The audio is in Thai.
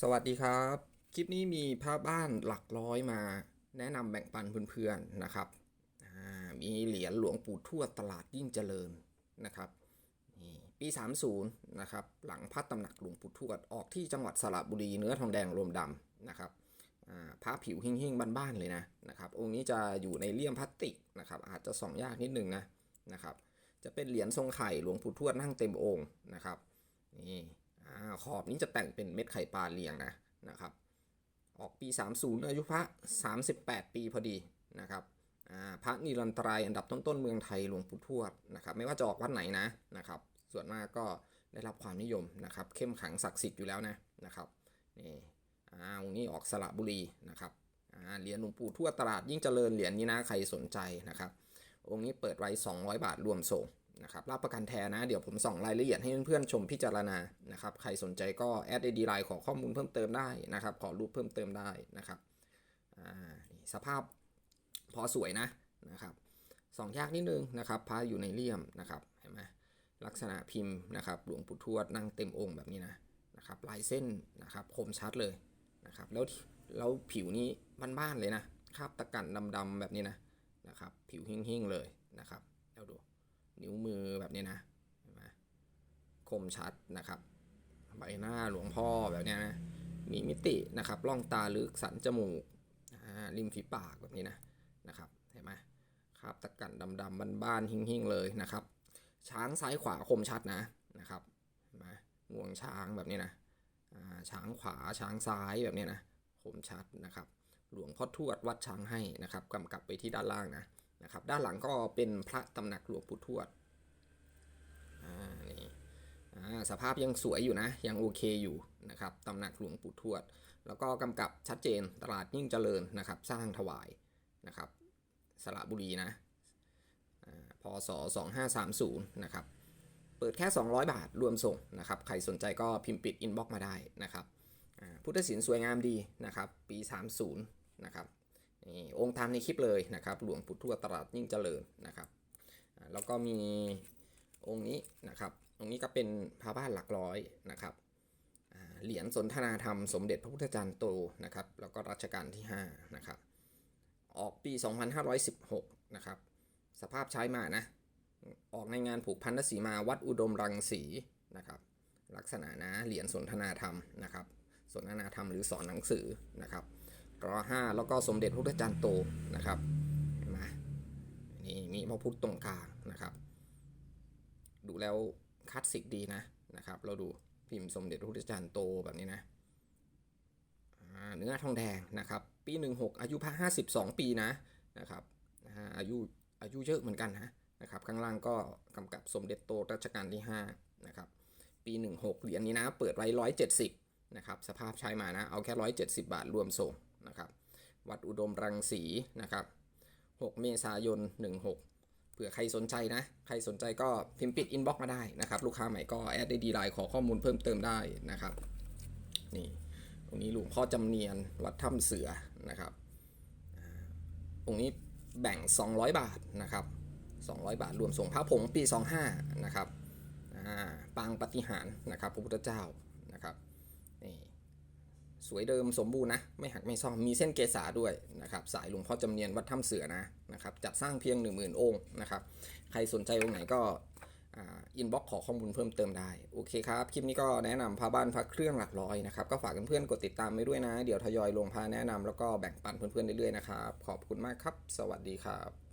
สวัสดีครับ คลิปนี้มีภาพบ้านหลักร้อยมา แนะนำแบ่งปันเพื่อนๆนะครับ มีเหรียญหลวงปู่ทวดตลาดยิ่งเจริญนะครับนี่ปี 30 นะครับ หลังพระตำหนักหลวงปู่ทวดออกที่จังหวัดสระบุรีเนื้อทองแดงรวมดำนะครับอ่าพระผิวหิ่งๆบ้านๆเลยนะนะครับ องค์นี้จะอยู่ในเลี่ยมพลาสติกนะครับ อาจจะส่องยากนิดนึงนะนะครับ จะเป็นเหรียญทรงไข่หลวงปู่ทวดนั่งเต็มองค์นะครับนี่ ขอบนี้จะแต่งเป็นเม็ดไข่ปลาเรียงนะนะครับ ออกปี 30 อายุพระ 38 ปีพอดีนะครับพระนิรันตรายอันดับต้นๆเมืองไทยหลวงปู่ทวดนะครับไม่ว่าจะออกวัดไหนนะนะครับ ส่วนมากก็ได้รับความนิยมนะครับเข้มขังศักดิ์สิทธิ์อยู่แล้วนะนะครับนี่อ่าองค์นี้ออกสระบุรีนะครับอ่าเหรียญหลวงปู่ทวดตลาดยิ่งเจริญเหรียญนี้นะใครสนใจนะครับองค์นี้เปิดไว้ 200 บาทรวมส่ง นะครับรับประกันแท้นะ เดี๋ยวผมส่องรายละเอียดให้เพื่อนๆชมพิจารณานะครับใครสนใจก็แอดไอดีไลน์ขอข้อมูลเพิ่มเติมได้นะครับขอรูปเพิ่มเติมได้นะครับนี่สภาพพอสวยนะนะครับส่องยากนิดนึงนะครับพระอยู่ในเลี่ยมนะครับเห็นไหมลักษณะพิมพ์นะครับหลวงปู่ทวดนั่งเต็มองค์แบบนี้นะนะครับลายเส้นนะครับคมชัดเลยนะครับแล้วแล้วผิวนี้บ้านๆเลยนะคราบตะกั่นดำๆแบบนี้นะนะครับผิวหิ่งๆเลยนะครับแล้วดู นิ้วมือแบบนี้นะเห็นไหมคมชัดนะครับ ใบหน้าหลวงพ่อแบบนี้นะมีมิตินะครับร่องตาลึกสันจมูกริมฝีปากแบบนี้นะนะครับเห็นไหมครับตะกั่นดำๆบ้านๆหิ่งๆเลยนะครับ ช้างซ้ายขวาคมชัดนะนะครับเห็นไหมงวงช้างแบบนี้นะช้างขวาช้างซ้ายแบบนี้นะคมชัดนะครับ หลวงพ่อทวดวัดช้างให้นะครับกำกับไปที่ด้านล่างนะ นะครับ ด้านหลังก็เป็นพระตำหนักหลวงปู่ทวดอ่านี่อ่าสภาพยังสวยอยู่นะ ยังโอเคอยู่นะครับตำหนักหลวงปู่ทวด แล้วก็กำกับชัดเจนตลาดยิ่งเจริญนะครับ สร้างถวายนะครับ สระบุรีนะอ่าพศ2530นะครับ เปิดแค่ 200 บาทรวมส่งนะครับ ใครสนใจก็พิมพ์ปิดอินบ็อกมาได้นะครับอ่าพุทธศิลป์สวยงามดีนะครับ ปี 30นะครับ นี่องค์ตามในคลิปเลยนะครับหลวงปู่ทวตลาดยิ่งเจริญนะครับแล้วก็มีองค์นี้นะครับองค์นี้ก็เป็นพระบ้านหลักร้อยนะครับเหรียญสนทนาธรรมสมเด็จพระพุทธจารย์โตนะครับแล้วก็รัชกาลที่5นะครับออกปี 2516นะครับสภาพใช้มานะออกในงานผูกพันธสีมาวัดอุดมรังสีนะครับลักษณะนะเหรียญสนทนาธรรมนะครับสนทนาธรรมหรือสอนหนังสือนะครับ รอห้าแล้วก็สมเด็จพระพุทธจารย์โตนะครับเห็นไหมนี่มีพระพุทธตรงกลางนะครับ ดูแล้วคลาสสิกดีนะนะครับ เราดูพิมพ์สมเด็จพระพุทธจารย์โตแบบนี้นะเนื้อทองแดงนะครับ ปี 16 อายุพระ52 ปีนะนะครับอายุอายุเยอะเหมือนกันนะนะครับ ข้างล่างก็กำกับสมเด็จโตรัชกาลที่5นะครับปี 16 เหรียญนี้นะ เปิดไว้ 170 นะครับ สภาพใช้มานะ เอาแค่ 170 บาทรวมส่ง นะครับ วัดอุดมรังสีนะครับ 6 เมษายน 16 เผื่อใครสนใจนะ ใครสนใจก็พิมพ์ปิดอินบ็อกมาได้นะครับ ลูกค้าใหม่ก็แอดได้ดีไลน์ขอข้อมูลเพิ่มเติมได้นะครับ นี่ ตรงนี้หลวงพ่อจำเนียน วัดถ้ำเสือนะครับ ตรงนี้แบ่ง 200 บาทนะครับ 200 บาทรวมส่งพระผงปี 25 นะครับอ่าปางปฏิหารนะครับพระพุทธเจ้านะครับ สวยเดิมสมบูรณ์นะ ไม่หักไม่ซ่อมมีเส้นเกษาด้วยนะครับ สายหลวงพ่อจำเนียนวัดถ้ำเสือนะนะครับจัดสร้างเพียง 1 0,000 องค์นะครับ ใครสนใจองค์ไหนก็อินบ็อกขอข้อมูลเพิ่มเติมได้ โอเคครับ คลิปนี้ก็แนะนำพระบ้านพระเครื่องหลักร้อยนะครับ ก็ฝากเพื่อนๆกดติดตามไปด้วยนะ เดี๋ยวทยอยลงพาแนะนำแล้วก็แบ่งปันเพื่อนๆเรื่อยๆนะครับ ขอบคุณมากครับ สวัสดีครับ